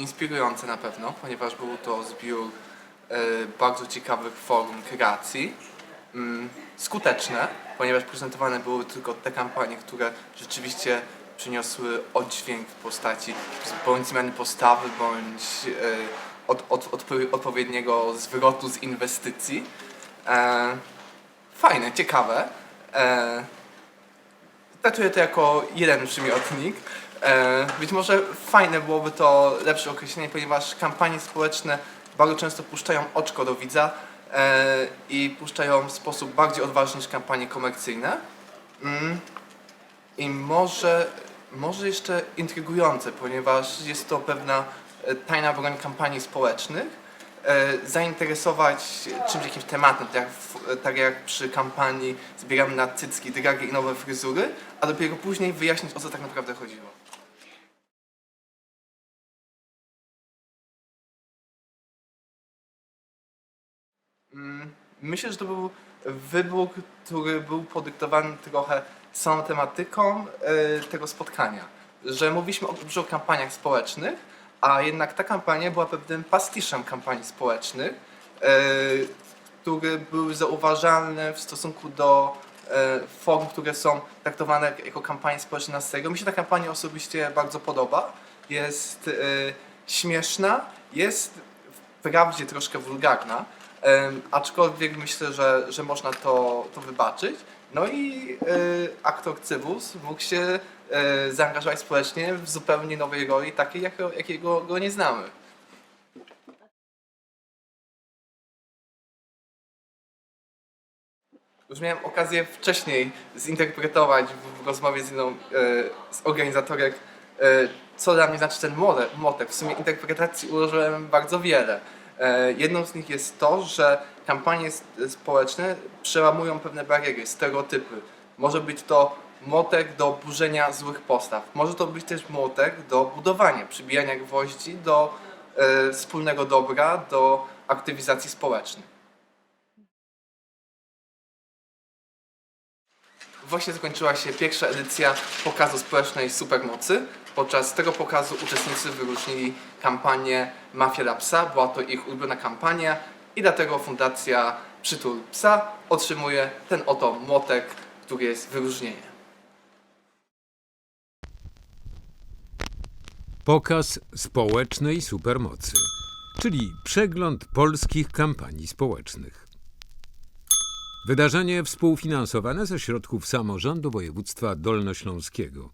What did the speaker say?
inspirujące na pewno, ponieważ był to zbiór e, bardzo ciekawych form kreacji. Mm, skuteczne, ponieważ prezentowane były tylko te kampanie, które rzeczywiście przyniosły oddźwięk w postaci bądź zmiany postawy, bądź e, od, od, odpo- odpowiedniego zwrotu z inwestycji. E, fajne, ciekawe. Traktuję to jako jeden przymiotnik. E, być może fajne byłoby to lepsze określenie, ponieważ kampanie społeczne bardzo często puszczają oczko do widza e, i puszczają w sposób bardziej odważny niż kampanie komercyjne. Mm. I może, może jeszcze intrygujące, ponieważ jest to pewna e, tajna broń kampanii społecznych. E, zainteresować czymś, jakimś tematem, tak jak, tak jak przy kampanii Zbieramy na cycki, dragi i nowe fryzury, a dopiero później wyjaśnić, o co tak naprawdę chodziło. Mm, Myślę, że to był wybór, który był podyktowany trochę samą tematyką e, tego spotkania. Że mówiliśmy o, dużo o kampaniach społecznych, a jednak ta kampania była pewnym pastiszem kampanii społecznych, e, które były zauważalne w stosunku do e, form, które są traktowane jako kampanie społeczne na serio. Mi się ta kampania osobiście bardzo podoba. Jest e, śmieszna, jest wprawdzie troszkę wulgarna, aczkolwiek myślę, że, że można to, to wybaczyć. No i aktor Cybus mógł się zaangażować społecznie w zupełnie nowej roli, takiej, jako, jakiego go nie znamy. Już miałem okazję wcześniej zinterpretować w, w rozmowie z inną e, z organizatorek, e, co dla mnie znaczy ten motyw. W sumie interpretacji ułożyłem bardzo wiele. E, jedną z nich jest to, że kampanie społeczne przełamują pewne bariery, stereotypy. Może być to młotek do burzenia złych postaw. Może to być też młotek do budowania, przybijania gwoździ do e, wspólnego dobra, do aktywizacji społecznej. Właśnie zakończyła się pierwsza edycja pokazu społecznej Supermocy. Podczas tego pokazu uczestnicy wyróżnili kampanię Mafia dla Psa. Była to ich ulubiona kampania i dlatego Fundacja Przytul Psa otrzymuje ten oto młotek, który jest wyróżnieniem. Pokaz społecznej supermocy, czyli przegląd polskich kampanii społecznych. Wydarzenie współfinansowane ze środków samorządu województwa dolnośląskiego.